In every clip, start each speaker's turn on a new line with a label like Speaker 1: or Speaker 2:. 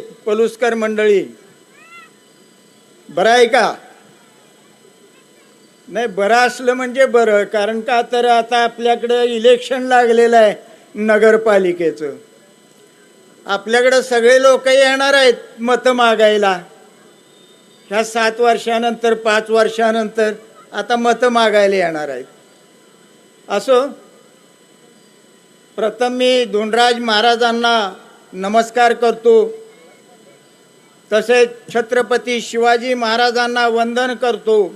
Speaker 1: पलुस्कर मंडळी बरं आहे का? नाही बरं असलं म्हणजे बरं कारण का तर आता आपल्याकडं इलेक्शन लागलेलं आहे नगरपालिकेचं. आपल्याकडं सगळे लोक येणार आहेत मतं मागायला. ह्या सात वर्षानंतर पाच वर्षानंतर आता मतं मागायला येणार आहेत. असो प्रथम मी धोंडराज महाराजांना नमस्कार करतो. तसेच छत्रपती शिवाजी महाराजांना वंदन करतो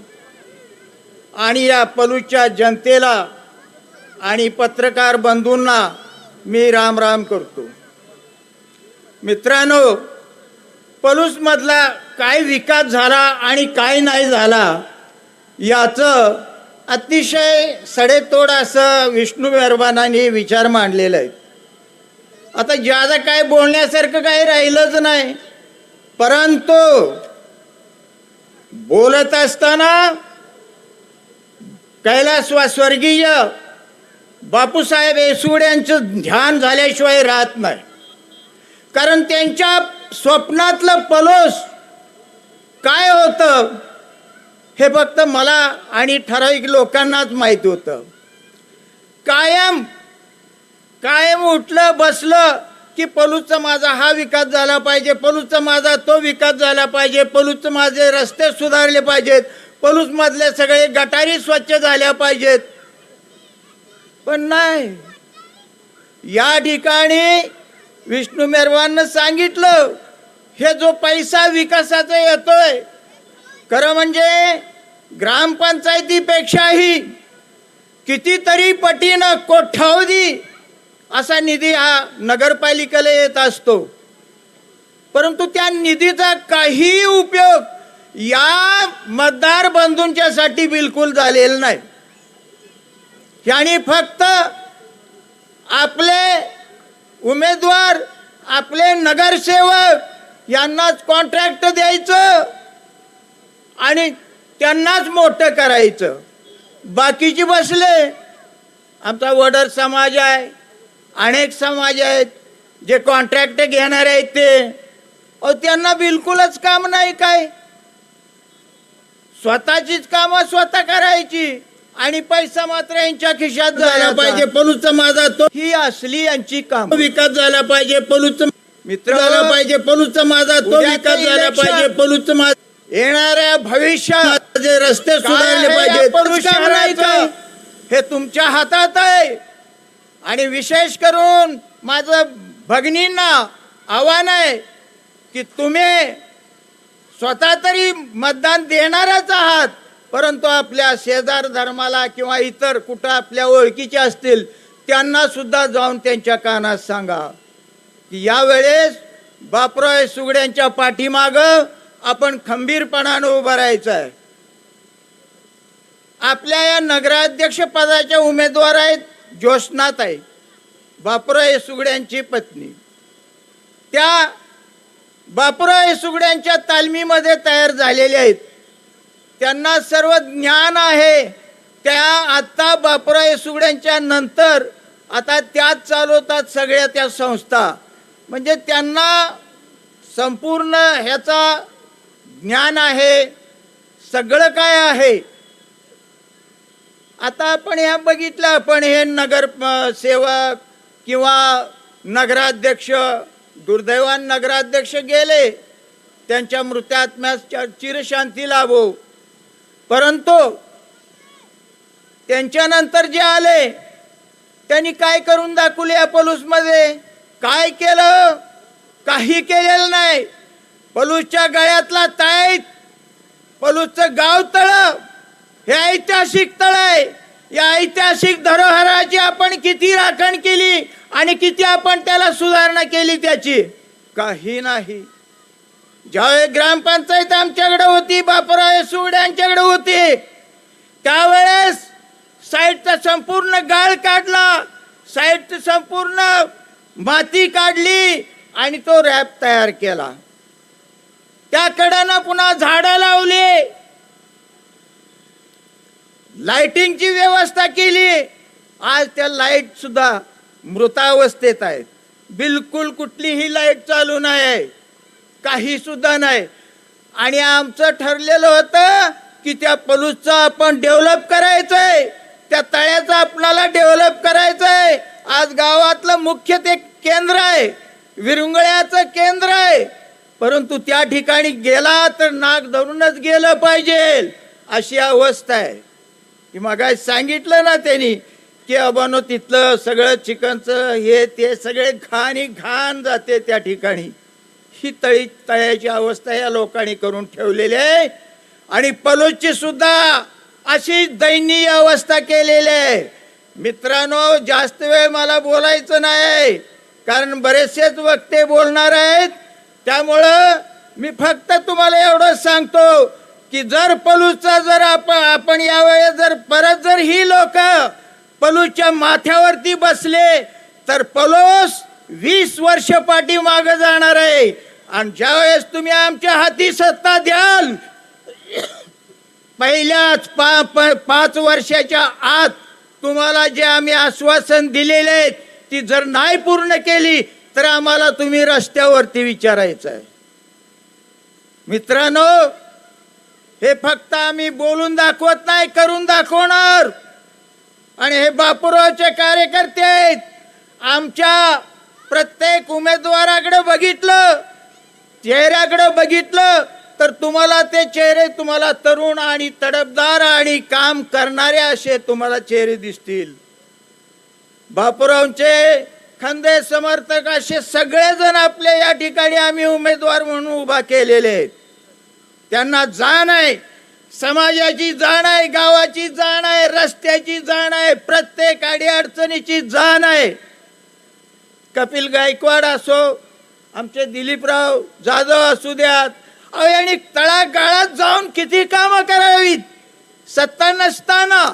Speaker 1: आणि या पलूच्या जनतेला आणि पत्रकार बंधूंना मी राम राम करतो. मित्रांनो पलूसमधला काय विकास झाला आणि काय नाही झाला याचं अतिशय सडेतोड असं विष्णू मेहरबानांनी विचार मांडलेला आहे. आता ज्यादा काय बोलण्यासारखं काही राहिलंच नाही. परंतु बोलत असताना कैलास वा स्वर्गीय बापूसाहेब येसूड यांचं ध्यान झाल्याशिवाय राहत नाही. कारण त्यांच्या स्वप्नातलं पलोस काय होतं हे फक्त मला आणि ठराविक लोकांनाच माहीत होतं. कायम कायम उठलं बसलं की पलूचा माझा हा विकास झाला पाहिजे पलूचा माझा तो विकास झाला पाहिजे पलूचं माझे रस्ते सुधारले पाहिजेत पलूस मधले सगळे गटारी स्वच्छ झाल्या पाहिजेत. पण नाही या ठिकाणी विष्णू मेरवानं सांगितलं हे जो पैसा विकासाचा येतोय खरं म्हणजे ग्रामपंचायतीपेक्षाही कितीतरी पटीनं कोठावधी असा निधी हा नगरपालिकेला येत असतो. परंतु त्या निधीचा काही उपयोग या मतदार बंधूंच्यासाठी बिलकुल झालेला नाही. यांनी फक्त आपले उमेदवार आपले नगरसेवक यांनाच कॉन्ट्रॅक्ट द्यायचं आणि त्यांनाच मोठं करायचं. बाकीचे बसले आमचा वडर समाज आहे. अनेक समाज आहेत जे कॉन्ट्रॅक्ट घेणार आहेत ते. त्यांना बिलकुलच काम नाही काय. स्वतःचीच कामं स्वतः करायची आणि पैसा मात्र यांच्या खिशात झाला पाहिजे पलूचा माझा तो. ही असली यांची काम. विकास झाला पाहिजे पलूच मित्र झाला पाहिजे पलूचा माझा तो विकास झाला पाहिजे पलूच माझा येणाऱ्या भविष्यात जे रस्ते सुधारले पाहिजे हे तुमच्या हातात आहे. आणि विशेष करून माझं भगिनींना आव्हान आहे की तुम्ही स्वतः तरी मतदान देणारच आहात परंतु आपल्या शेजार धर्माला किंवा इतर कुठं आपल्या ओळखीचे असतील त्यांना सुद्धा जाऊन त्यांच्या कानात सांगा. की यावेळेस बापराय सुगड्यांच्या पाठीमाग आपण खंबीरपणानं उभं राहायचं आहे आपल्या या नगराध्यक्ष पदाच्या उमेदवार आहेत ज्योत्स्नाताई बापराय सुगड्यांची पत्नी. त्या बापराय सुगड्यांच्या तालमीमध्ये तयार झालेल्या आहेत. त्यांना सर्व ज्ञान आहे. त्या आत्ता बापराय सुगड्यांच्या नंतर आता त्याच चालवतात सगळ्या त्या संस्था. म्हणजे त्यांना संपूर्ण ह्याचा ज्ञान आहे. सगळं काय आहे? आता आपण ह्या बघितलं आपण हे नगर सेवक किंवा नगराध्यक्ष दुर्दैवान नगराध्यक्ष गेले त्यांच्या मृत्यात्म्यास चिरशांती लाभो. परंतु त्यांच्यानंतर जे आले त्यांनी काय करून दाखवले या पलूसमध्ये? काय केलं? काही केलेलं नाही. पलूसच्या गळ्यातला ताईत पलूसचं गाव तळ. हे ऐतिहासिक तळ आहे या ऐतिहासिक धरोहराची आपण किती राखण केली आणि किती आपण त्याला सुधारणा केली त्याची? काही नाही. ज्यावेळी ग्रामपंचायत आमच्याकडे होती बापराव सूड यांच्याकडे होती त्यावेळेस साईडचा संपूर्ण गाळ काढला साईडचं संपूर्ण माती काढली आणि तो रॅप तयार केला. त्या कडेनं पुन्हा झाडं लावली. लाइटिंगची व्यवस्था केली. आज त्या लाइट सुद्धा मृतावस्थेत आहेत. बिलकुल कुठलीही लाइट चालू नाही. आहे काही सुद्धा नाही. आणि आमचं ठरलेलं होतं की त्या पलूसचं आपण डेव्हलप करायचंय. त्या तळ्याचं आपल्याला डेव्हलप करायचंय. आज गावातलं मुख्य ते केंद्र आहे. विरुंगळ्याचं केंद्र आहे. परंतु त्या ठिकाणी गेला तर नाक धरूनच गेलं पाहिजे. अशी अवस्था आहे. की मग सांगितलं ना त्यांनी की अबानो तिथलं सगळं चिकनचं हे ते सगळे घाणी घाण जाते त्या ठिकाणी. ही तळी तळ्याची अवस्था या लोकांनी करून ठेवलेली आहे. आणि पलोची सुद्धा अशी दयनीय अवस्था केलेली आहे. मित्रांनो जास्त वेळ मला बोलायचं नाही कारण बरेचसेच वक्ते बोलणार आहेत. त्यामुळं मी फक्त तुम्हाला एवढंच सांगतो की जर पलूचा जर आपण आपण यावेळेस जर परत जर ही लोक पलूच्या माथ्यावरती बसले तर पलोस वीस वर्ष पाठी माग जाणार आहे. आणि ज्यावेळेस तुम्ही आमच्या हाती सत्ता द्याल पहिल्याच पा प- पाच वर्षाच्या आत तुम्हाला जे आम्ही आश्वासन दिलेले आहेत ती जर नाही पूर्ण केली तर आम्हाला तुम्ही रस्त्यावरती विचारायचं आहे. मित्रांनो हे फक्त आम्ही बोलून दाखवत नाही करून दाखवणार. आणि हे बापूरावचे कार्यकर्ते आहेत. आमच्या प्रत्येक उमेदवाराकडे बघितलं चेहऱ्याकडे बघितलं तर तुम्हाला ते चेहरे तुम्हाला तरुण आणि तडपदार आणि काम करणारे असे तुम्हाला चेहरे दिसतील. बापूरावचे खंदे समर्थक असे सगळेजण आपले या ठिकाणी आम्ही उमेदवार म्हणून उभा केलेले आहेत. त्यांना जाण आहे. समाजाची जाण आहे गावाची जाण आहे रस्त्याची जाण आहे प्रत्येक अडीअडचणीची जाण आहे. कपिल गायकवाड असो आमचे दिलीपराव जाधव असू द्यात अहो यांनी तळागाळात जाऊन किती कामं करावीत? सत्ता नसताना.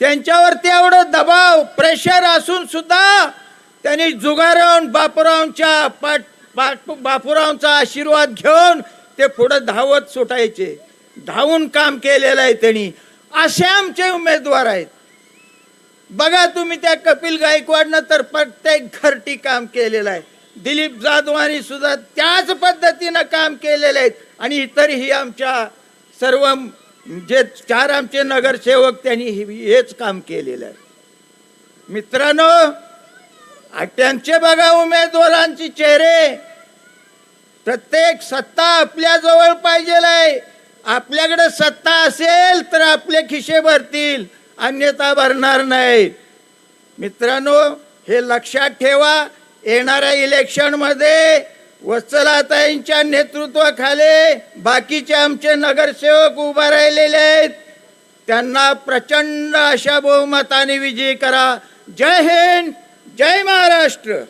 Speaker 1: त्यांच्यावरती एवढं दबाव प्रेशर असून सुद्धा त्यांनी जुगारावून बापूरावांच्या पाठ पाठ बापूरावांचा आशीर्वाद घेऊन ते पुढे धावत सुटायचे. धावून काम केलेलं आहे त्यांनी. असे आमचे उमेदवार आहेत. बघा तुम्ही त्या कपिल गायकवाडनं तर प्रत्येक घरटी काम केलेलं आहे. दिलीप जाधवानी सुद्धा त्याच पद्धतीनं काम केलेले आहेत आणि इतरही आमच्या सर्व जे चार आमचे नगरसेवक त्यांनी हेच काम केलेलं आहे. मित्रांनो त्यांचे बघा उमेदवारांचे चेहरे. प्रत्येक सत्ता आपल्या जवळ पाहिजे आहे आपल्याकडे सत्ता असेल तर आपले खिशे भरतील अन्यथा भरणार नाही. मित्रांनो हे लक्षात ठेवा येणाऱ्या इलेक्शनमध्ये वत्सलाताईंच्या नेतृत्वाखाली बाकीचे आमचे नगरसेवक उभा राहिलेले आहेत. त्यांना प्रचंड अशा बहुमताने विजयी करा. जय हिंद जय महाराष्ट्र.